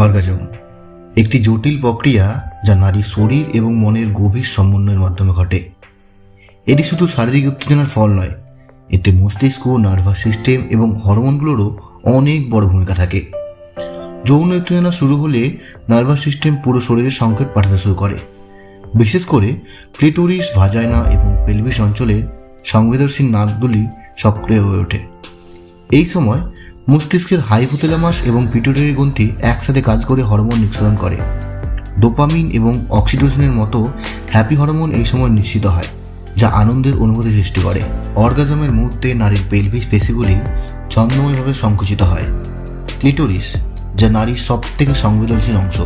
Orgasm. একটি জটিল প্রক্রিয়া যা নারীর শরীর এবং মনের গভীর সমন্বয়ের মাধ্যমে ঘটে। এটি শুধু শারীরিক উত্তেজনার ফল নয়, এতে মস্তিষ্ক, নার্ভাস সিস্টেম এবং হরমোনগুলোরও অনেক বড় ভূমিকা থাকে। যৌন উত্তেজনা শুরু হলে নার্ভাস সিস্টেম পুরো শরীরে সংকেত পাঠাতে শুরু করে। বিশেষ করে ক্লিটোরিস, ভাজাইনা এবং পেলভিস অঞ্চলের সংবেদনশীল নার্ভগুলি সক্রিয় হয়ে ওঠে। এই সময় মস্তিষ্কের হাইপোথ্যালামাস এবং পিটুটারি গ্রন্থি একসাথে কাজ করে হরমোন নিঃসরণ করে। ডোপামিন এবং অক্সিটোসিনের মতো হ্যাপি হরমোন এই সময় নিশ্চিত হয়, যা আনন্দের অনুভূতি সৃষ্টি করে। অর্গাজমের মুহূর্তে নারীর পেলভিস পেশিগুলি ছন্দময়ভাবে সংকুচিত হয়। ক্লিটোরিস যা নারীর সব থেকে সংবেদনশীল অংশ,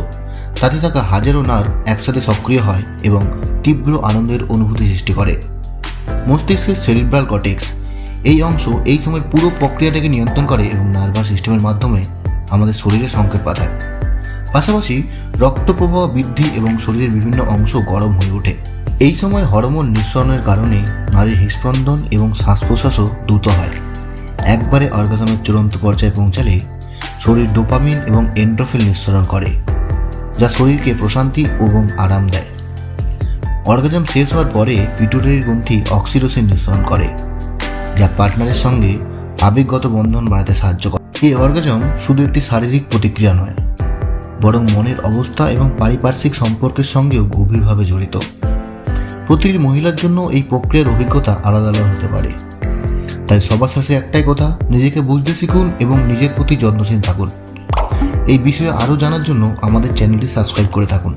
তাতে থাকা হাজারো নার একসাথে সক্রিয় হয় এবং তীব্র আনন্দের অনুভূতি সৃষ্টি করে। মস্তিষ্কের সেরিব্রাল কটেক্স এই অংশ এই সময় পুরো প্রক্রিয়াটাকে নিয়ন্ত্রণ করে এবং নার্ভাস সিস্টেমের মাধ্যমে আমাদের শরীরে সংকেত পাঠায়। পাশাপাশি রক্ত প্রবাহ বৃদ্ধি এবং শরীরের বিভিন্ন অংশ গরম হয়ে ওঠে। এই সময় হরমোন নিঃসরণের কারণে নারীর হৃস্পন্দন এবং শ্বাস প্রশ্বাসও দ্রুত হয়। একবারে অর্গাজমের চূড়ান্ত পর্যায়ে পৌঁছালে শরীর ডোপামিন এবং এন্ড্রোফিল নিঃসরণ করে, যা শরীরকে প্রশান্তি এবং আরাম দেয়। অর্গাজম শেষ হওয়ার পরে পিটুটারি গ্রন্থি অক্সিটোসিন নিঃসরণ করে। যা পার্টনারের সঙ্গে আবেগগত বন্ধন বাড়াতে সাহায্য করে। এই অর্গাজম শুধু একটি শারীরিক প্রতিক্রিয়া নয়, বরং মনের অবস্থা এবং পারিপার্শ্বিক সম্পর্কের সঙ্গেও গভীরভাবে জড়িত। প্রতিটি মহিলার জন্য এই প্রক্রিয়ার অভিজ্ঞতা আলাদা আলাদা হতে পারে। তাই সবার শেষে একটাই কথা, নিজেকে বুঝতে শিখুন এবং নিজের প্রতি যত্নশীল থাকুন। এই বিষয়ে আরও জানার জন্য আমাদের চ্যানেলটি সাবস্ক্রাইব করে থাকুন।